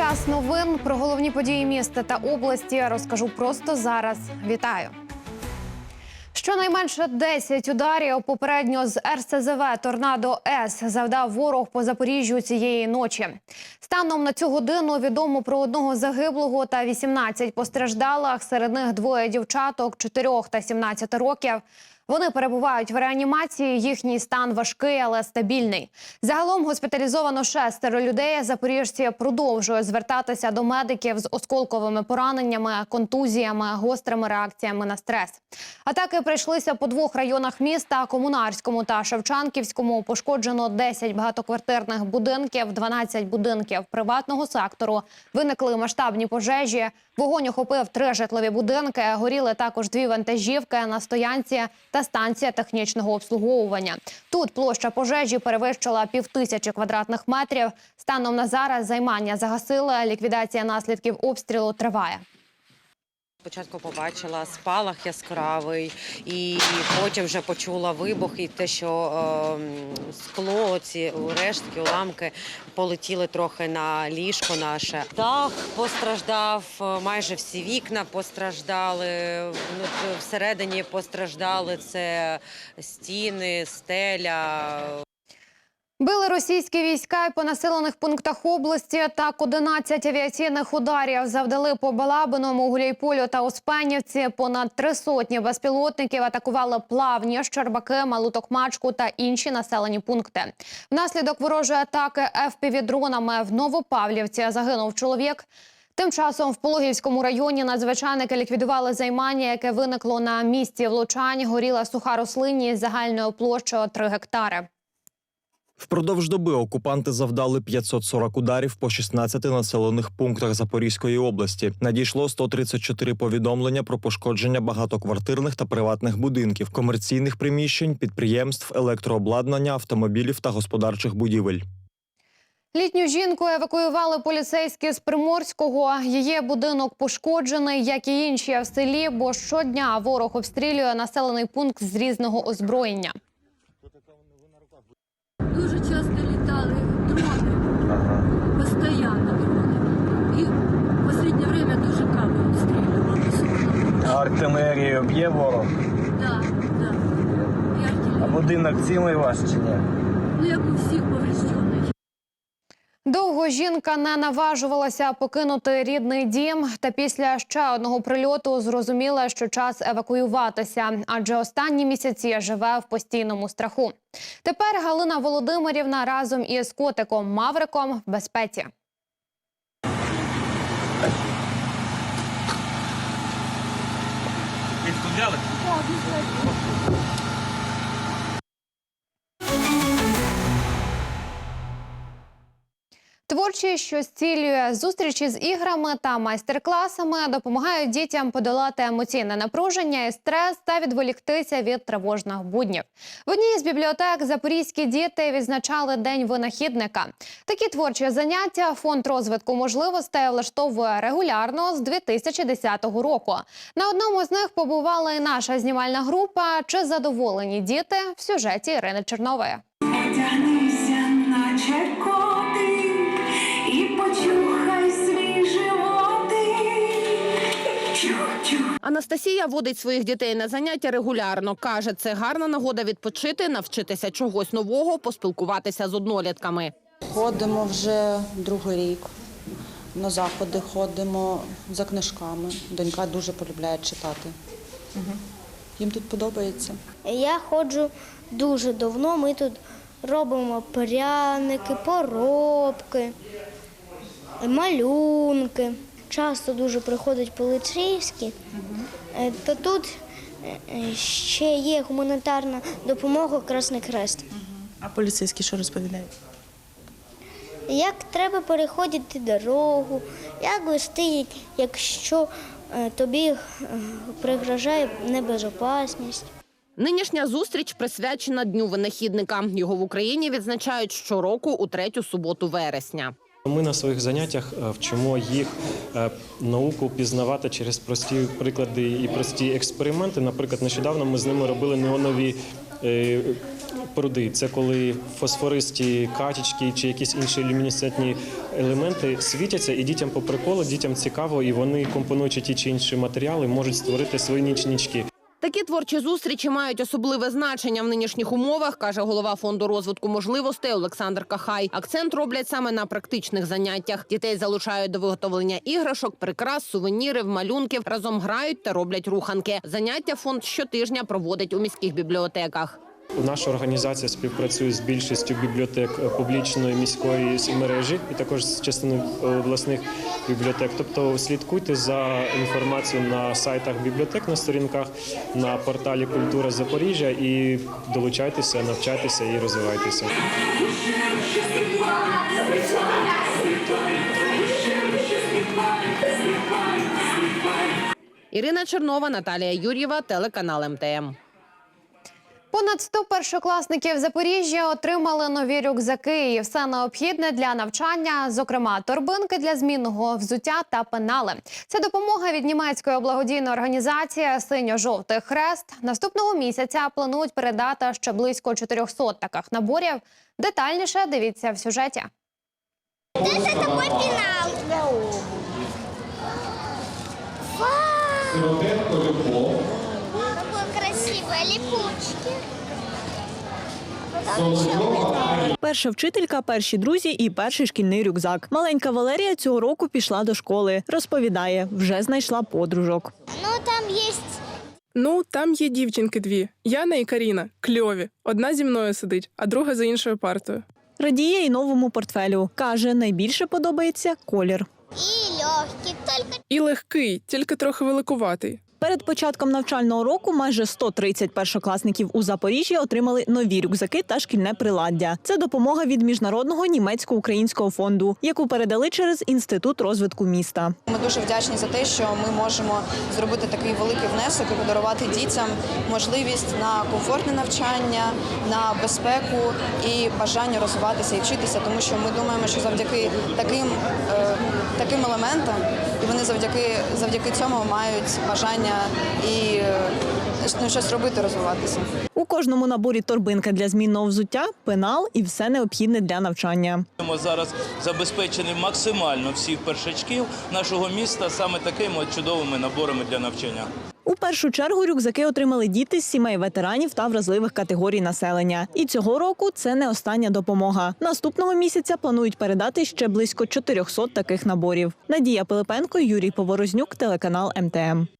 Час новин про головні події міста та області розкажу просто зараз. Вітаю. Щонайменше 10 ударів попередньо з РСЗВ Торнадо С завдав ворог по Запоріжжю цієї ночі. Станом на цю годину відомо про одного загиблого та 18 постраждалих. Серед них двоє дівчаток 4 та 17 років. Вони перебувають в реанімації. Їхній стан важкий, але стабільний. Загалом госпіталізовано шестеро людей. Запоріжці продовжують звертатися до медиків з осколковими пораненнями, контузіями, гострими реакціями на стрес. Атаки прийшлися по двох районах міста: Комунарському та Шевчанківському. Пошкоджено 10 багатоквартирних будинків, 12 будинків приватного сектору. Виникли масштабні пожежі. Вогонь охопив три житлові будинки. Горіли також дві вантажівки на стоянці та станція технічного обслуговування. Тут площа пожежі перевищила півтисячі квадратних метрів. Станом на зараз займання загасили. Ліквідація наслідків обстрілу триває. Спочатку побачила спалах яскравий, і потім вже почула вибух, і те, що е, скло, ці рештки, уламки полетіли трохи на ліжко наше. Дах постраждав, е, майже всі вікна постраждали. Ну, всередині постраждали це стіни, стеля, Били російські війська по населених пунктах області. Так 11 авіаційних ударів завдали по Балабиному, Гуляйполю та Успенівці. Понад три сотні безпілотників атакували плавні, Щербаки, Малутокмачку та інші населені пункти. Внаслідок ворожої атаки ФПВ-дронами в Новопавлівці загинув чоловік. Тим часом в Пологівському районі надзвичайники ліквідували займання, яке виникло на місці влучань. Горіла суха рослинність загальною площею 3 гектари. Впродовж доби окупанти завдали 540 ударів по 16 населених пунктах Запорізької області. Надійшло 134 повідомлення про пошкодження багатоквартирних та приватних будинків, комерційних приміщень, підприємств, електрообладнання, автомобілів та господарчих будівель. Літню жінку евакуювали поліцейські з Приморського. Її будинок пошкоджений, як і інші в селі, бо щодня ворог обстрілює населений пункт з різного озброєння. Дуже часто літали дрони, постоянно дрони. І в останнє время дуже каби Артилерію б'є ворог, да. І а будинок цілий ваш чи ні? Ну, як у всіх повреждений. Довго жінка не наважувалася покинути рідний дім. Та після ще одного прильоту зрозуміла, що час евакуюватися, адже останні місяці живе в постійному страху. Тепер Галина Володимирівна разом із котиком Мавриком в безпеці. Vem esconder ela? Não, Творчі, що зцілює зустрічі з іграми та майстер-класами, допомагають дітям подолати емоційне напруження і стрес та відволіктися від тривожних буднів. В одній з бібліотек запорізькі діти відзначали День винахідника. Такі творчі заняття фонд розвитку можливостей влаштовує регулярно з 2010 року. На одному з них побувала і наша знімальна група. Чи задоволені діти в сюжеті Ірини Чернової? Одягнися, Анастасія водить своїх дітей на заняття регулярно. Каже, це гарна нагода відпочити, навчитися чогось нового, поспілкуватися з однолітками. Ходимо вже другий рік. На заходи ходимо за книжками. Донька дуже полюбляє читати. Їм тут подобається. Я ходжу дуже давно. Ми тут робимо пряники, поробки, малюнки. Часто дуже приходять поліцейські. Е, То тут е, ще є гуманітарна допомога Красний Хрест. А поліцейські що розповідають? Як треба переходити дорогу, як вести, якщо е, тобі е, пригрожає небезпечність. Нинішня зустріч присвячена Дню винахідника. Його в Україні відзначають щороку у третю суботу вересня. Ми на своїх заняттях е, вчимо їх е, науку пізнавати через прості приклади і прості експерименти. Наприклад, нещодавно ми з ними робили неонові е, пруди. Це коли фосфористі катічки чи якісь інші люмінесцентні елементи світяться, і дітям по приколу, дітям цікаво, і вони, компонуючи ті чи інші матеріали, можуть створити свої нічнички. Такі творчі зустрічі мають особливе значення в нинішніх умовах, каже голова фонду розвитку можливостей Олександр Кахай. Акцент роблять саме на практичних заняттях. Дітей залучають до виготовлення іграшок, прикрас, сувенірів, малюнків. Разом грають та роблять руханки. Заняття фонд щотижня проводить у міських бібліотеках. Наша організація співпрацює з більшістю бібліотек е, публічної міської мережі і також з частиною е, обласних бібліотек. Тобто слідкуйте за інформацією на сайтах бібліотек, на сторінках, на порталі Культура Запоріжжя і долучайтеся, навчайтеся і розвивайтеся. Ірина Чернова, Наталія Юр'єва, телеканал МТМ. Понад 100 першокласників Запоріжжя отримали нові рюкзаки і все необхідне для навчання, зокрема торбинки для змінного взуття та пенали. Це допомога від німецької благодійної організації Синьо-жовтий хрест. Наступного місяця планують передати ще близько 400 таких наборів. Детальніше дивіться в сюжеті. Це такий пенал. Вау! Пенал. Перша вчителька, перші друзі і перший шкільний рюкзак. Маленька Валерія цього року пішла до школи. Розповідає, вже знайшла подружок. Ну, там есть Ну, там є дівчинки дві Яна і Каріна. Кльові. Одна зі мною сидить, а друга за іншою партою. Радіє й новому портфелю. Каже, найбільше подобається колір. и легкий, только І легкий, тільки трохи великуватий. Перед початком навчального року майже 130 першокласників у Запоріжжі отримали нові рюкзаки та шкільне приладдя. Це допомога від міжнародного німецько-українського фонду, яку передали через інститут розвитку міста. Ми дуже вдячні за те, що ми можемо зробити такий великий внесок і подарувати дітям можливість на комфортне навчання, на безпеку і бажання розвиватися і вчитися, тому що ми думаємо, що завдяки таким, е, таким елементам, і вони завдяки завдяки цьому мають бажання і е, ну, щось робити, розвиватися. У кожному наборі торбинка для змінного взуття, пенал і все необхідне для навчання. Ми зараз забезпечені максимально всіх першачків нашого міста саме такими чудовими наборами для навчання. У першу чергу рюкзаки отримали діти з сімей ветеранів та вразливих категорій населення. І цього року це не остання допомога. Наступного місяця планують передати ще близько 400 таких наборів. Надія Пилипенко, Юрій Поворознюк, телеканал МТМ.